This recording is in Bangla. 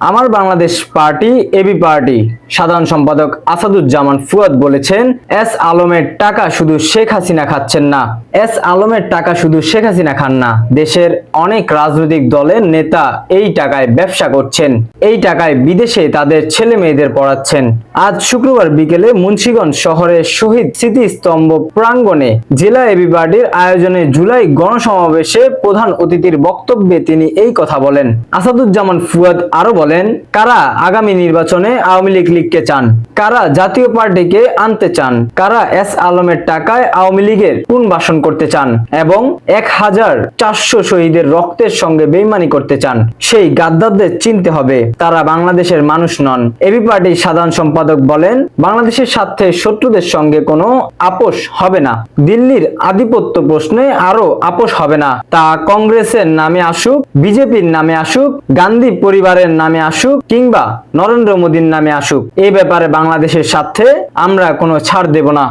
আমার বাংলাদেশ পার্টি এবি পার্টি, সাধারণ সম্পাদক আসাদুজ্জামান ফুয়াদ বলেছেন, এস আলমের টাকা শুধু শেখ হাসিনা খাচ্ছেন না। এস আলমের টাকা শুধু শেখ হাসিনা খান না, দেশের অনেক রাজনৈতিক দলের নেতা এই টাকায় ব্যবসা করছেন, এই টাকায় বিদেশে তাদের ছেলে মেয়েদের পড়াচ্ছেন। আজ শুক্রবার বিকেলে মুন্সিগঞ্জ শহরের শহীদ স্মৃতিস্তম্ভ প্রাঙ্গণে জেলা এবি পার্টির আয়োজনে জুলাই গণসমাবেশে প্রধান অতিথির বক্তব্যে তিনি এই কথা বলেন। আসাদুজ্জামান ফুয়াদ আরও বলেন, কারা আগামী নির্বাচনে আওয়ামী লীগ লীগকে চান? কারা জাতীয় পার্টিকে আনতে চান? কারা এস আলমের টাকায় আওয়ামী লীগের পুনর্বাসন করতে চান? এবং এক হাজার চারশো শহীদের রক্তের সঙ্গে বেইমানি করতে চান? সেই গাদ্দারদের চিনতে হবে, তারা বাংলাদেশের মানুষ নন। এবি পার্টির সাধারণ সম্পাদক বলেন, বাংলাদেশের স্বার্থে শত্রুদের সঙ্গে কোনো আপোষ হবে না। দিল্লির আধিপত্য প্রশ্নে আরও আপোষ হবে না। তা কংগ্রেসের নামে আসুক, বিজেপির নামে আসুক, গান্ধী পরিবারের নামে আসুক কিংবা নরেন্দ্র মোদীর নামে আসুক, এ ব্যাপারে বাংলাদেশের স্বার্থে আমরা কোনো ছাড় দেব না।